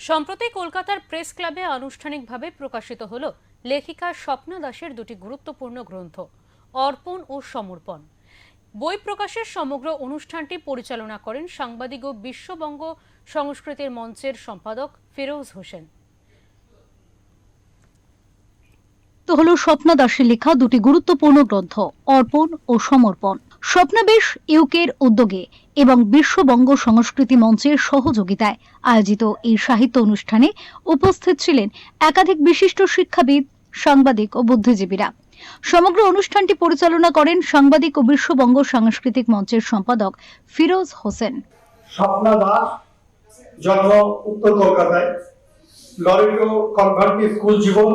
সম্প্রতি কলকাতার প্রেস ক্লাবে আনুষ্ঠানিকভাবে প্রকাশিত হল লেখিকা স্বপ্না দাসের দুটি গুরুত্বপূর্ণ গ্রন্থ, অর্পণ ও সমর্পণ। বই প্রকাশের সমগ্র অনুষ্ঠানটি পরিচালনা করেন সাংবাদিক ও বিশ্ববঙ্গ সংস্কৃতির মঞ্চের সম্পাদক ফিরোজ হোসেন। তো হলো স্বপ্না দাসের লেখা দুটি গুরুত্বপূর্ণ গ্রন্থ, অর্পণ ও সমর্পণ। স্বপ্নাবেশ ইউকের উদ্যোগে এবং বিশ্ববঙ্গ সংস্কৃতি মঞ্চের সহযোগিতায় আয়োজিত এই সাহিত্য অনুষ্ঠানে উপস্থিত ছিলেন একাধিক বিশিষ্ট শিক্ষাবিদ, সাংবাদিক ও বুদ্ধিজীবীরা। সমগ্র অনুষ্ঠানটি পরিচালনা করেন সাংবাদিক ও বিশ্ববঙ্গ সাংস্কৃতিক মঞ্চের সম্পাদক ফিরোজ হোসেন। জন্ম উত্তর কলকাতায়। কনভার্টি স্কুল জীবন,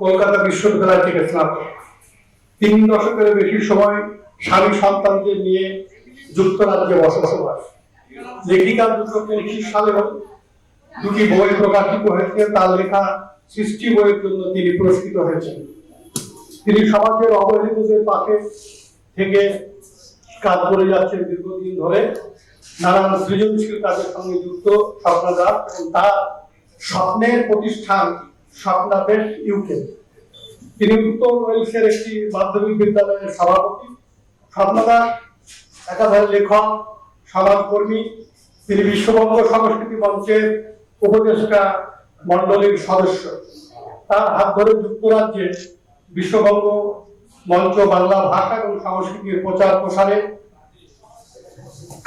কলকাতা বিশ্ববিদ্যালয় থেকে স্নাতক। তিন দশকের বেশি সময় স্বামী সন্তানদের নিয়ে যুক্তরাজ্যে বসবাস লেখিকা দুটো পঁচিশ সালে দুটি বই প্রকাশিত হয়েছে, তার লেখা সৃষ্টি বইয়ের জন্য তিনি পুরস্কৃত হয়েছেন। তিনি সমাজের অবহেলিতদের পাশে থেকে কাজ করে যাচ্ছেন দীর্ঘদিন ধরে। নানান সৃজনশীল কাজের সঙ্গে যুক্ত স্বপ্নদাস এবং তার স্বপ্নের প্রতিষ্ঠান স্বপ্নাদেশ ইউকে। তিনি উত্তর ওয়েলসের একটি মাধ্যমিক বিদ্যালয়ের সভাপতি। স্বপ্নদাস একাধারে লেখক সমাজকর্মী তিনি বিশ্ববঙ্গ সংস্কৃতি মঞ্চের উপদেষ্টা মণ্ডলীর সদস্য। তার হাত ধরে যুক্তরাজ্যে বিশ্ববঙ্গ মঞ্চ বাংলা ভাষা এবং সংস্কৃতির প্রচার প্রসারে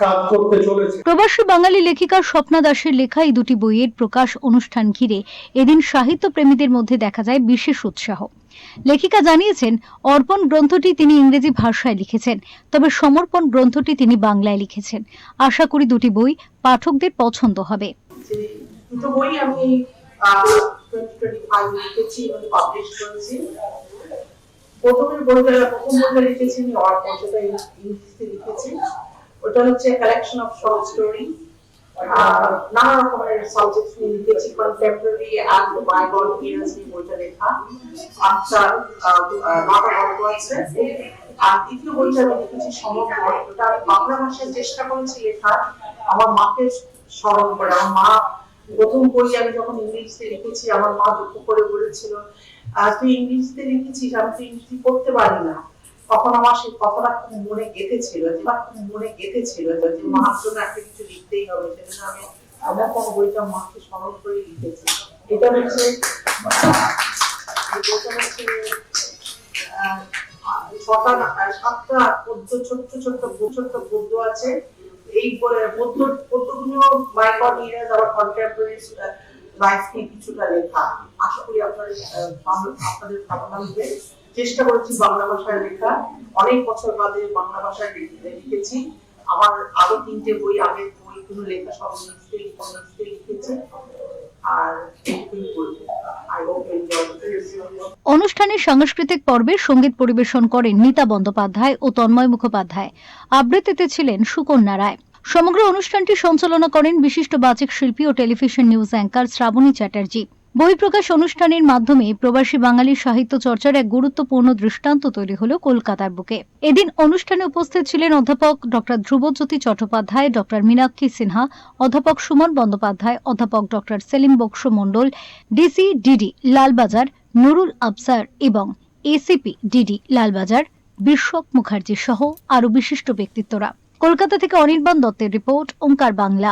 কাজ করতে চলেছে। প্রবাসী বাঙালি লেখিকা স্বপ্না দাসের লেখা এই দুটি বইয়ের প্রকাশ অনুষ্ঠান ঘিরে এদিন সাহিত্য প্রেমীদের মধ্যে দেখা যায় বিশেষ উৎসাহ। লেখিকা জানিয়েছেন অর্পণ গ্রন্থটি তিনি ইংরেজি ভাষায় লিখেছেন তবে সমর্পণ গ্রন্থটি তিনি বাংলায় লিখেছেন। আশা করি দুটি বই পাঠকদের পছন্দ হবে। যে দুটো বই আমি টোয়েন্টি টোয়েন্টি ফাইভ লিখেছি পাবলিশ করেছি। প্রথমের বইটা প্রথম বইটা লিখেছি আমি অর্পণ সেটা ইংরেজিতে লিখেছি। ওটা হচ্ছে কালেকশন অফ শর্ট স্টোরি নানা রকমের সাবজেক্ট নিয়ে লিখেছি কন্টেম্পোরারি অ্যান্ড বাইবল ইরাজ নিয়ে বইটা লেখা। আচ্ছা নটা গল্প আছে আর দ্বিতীয় বইটা আমি লিখেছি সমগ্র ওটা বাংলা ভাষায় চেষ্টা করেছি লেখার আমার মাকে স্মরণ করে আমার মা প্রথম বই আমি যখন ইংরেজিতে লিখেছি আমার মা দুঃখ করে বলেছিল তুই ইংরেজিতে লিখেছিস আমি তো ইংরেজি পড়তে পারি না। তখন আমার সেই খুব মনে গেঁথেছিল, যে বা খুব মনে গেঁথেছিল, যে জন্য একটা কিছু লিখতেই হবে আমি আমার কোনো বইটা মাকে স্মরণ করে লিখেছি। এটা হচ্ছে সাতটা পদ্য, ছোট্ট ছোট্ট আছে। এই পদ্যগুলো কিছুটা লেখা। আশা করি আপনার আপনাদের চেষ্টা করেছি বাংলা ভাষায় লেখা। অনেক বছর বাদে বাংলা ভাষায় লিখেছি। আমার আরও তিনটে বই আগের বইগুলো লেখা সব লিখেছি। অনুষ্ঠানের সাংস্কৃতিক পর্বে সংগীত পরিবেশন করেন নিতা বন্দ্যোপাধ্যায় ও তন্ময় মুখোপাধ্যায়। আবৃত্তিতে ছিলেন সুকন্যা রায়। সমগ্র অনুষ্ঠানটি সঞ্চালনা করেন বিশিষ্ট বাচিক শিল্পী ও television news anchor Shrabani Chatterjee. বই প্রকাশ অনুষ্ঠানের মাধ্যমে প্রবাসী বাঙালি সাহিত্য চর্চার এক গুরুত্বপূর্ণ দৃষ্টান্ত তৈরি হল কলকাতার বুকে। এদিন অনুষ্ঠানে উপস্থিত ছিলেন অধ্যাপক ডক্টর ধ্রুবজ্যোতি চট্টোপাধ্যায়, ডক্টর মীনাক্ষী সিনহা, অধ্যাপক সুমন বন্দ্যোপাধ্যায়, অধ্যাপক doctor Selim Box Mondal, DC DD Lalbazar, Nurul Afsar এবং এসিপি ডিডি লালবাজার, বিশ্বক মুখার্জি সহ আরও বিশিষ্ট ব্যক্তিত্বরা। কলকাতা থেকে অনির্বাণ দত্তের রিপোর্ট, ওঙ্কার বাংলা।